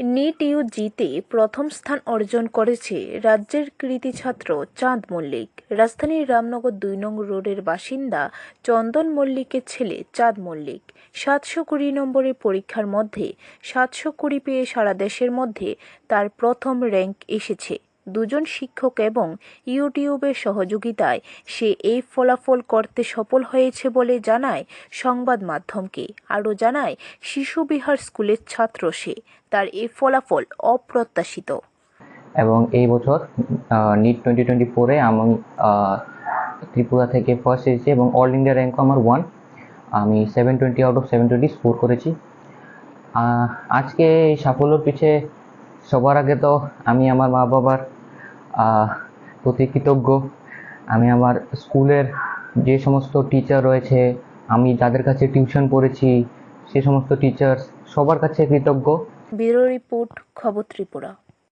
NEET ইউজিতে প্রথম স্থান অর্জন করেছে রাজ্যের কৃতি ছাত্র চাঁদ মল্লিক। রাজধানীর রামনগর দুই নং রোডের বাসিন্দা চন্দন মল্লিকের ছেলে চাঁদ মল্লিক। সাতশো কুড়ি নম্বরের পরীক্ষার মধ্যে সাতশো কুড়ি পেয়ে সারা দেশের মধ্যে তার প্রথম র্যাঙ্ক এসেছে। দুজন শিক্ষক এবং ইউটিউবের সহযোগিতায় সে এই ফলাফল করতে সফল হয়েছে বলে জানায় সংবাদ মাধ্যমকে। আরও জানায়, শিশু বিহার স্কুলের ছাত্র সে। তার এই ফলাফল অপ্রত্যাশিত। এবং এই বছর নিট টোয়েন্টি টোয়েন্টি ফোরে আমি ত্রিপুরা থেকে ফার্স্ট এসেছি এবং অল ইন্ডিয়া র্যাঙ্ক আমার ওয়ান আমি seven twenty out of seven twenty score করেছি। আজকে এই সাফল্যর পিছে সবার আগে তো আমি আমার মা বাবার প্রতি কৃতজ্ঞ। আমি আমার স্কুলের যে সমস্ত টিচার রয়েছে, আমি যাদের কাছে টিউশন পড়েছি, সে সমস্ত টিচার সবার কাছে কৃতজ্ঞ। ব্যুরো রিপোর্ট খবর ত্রিপুরা।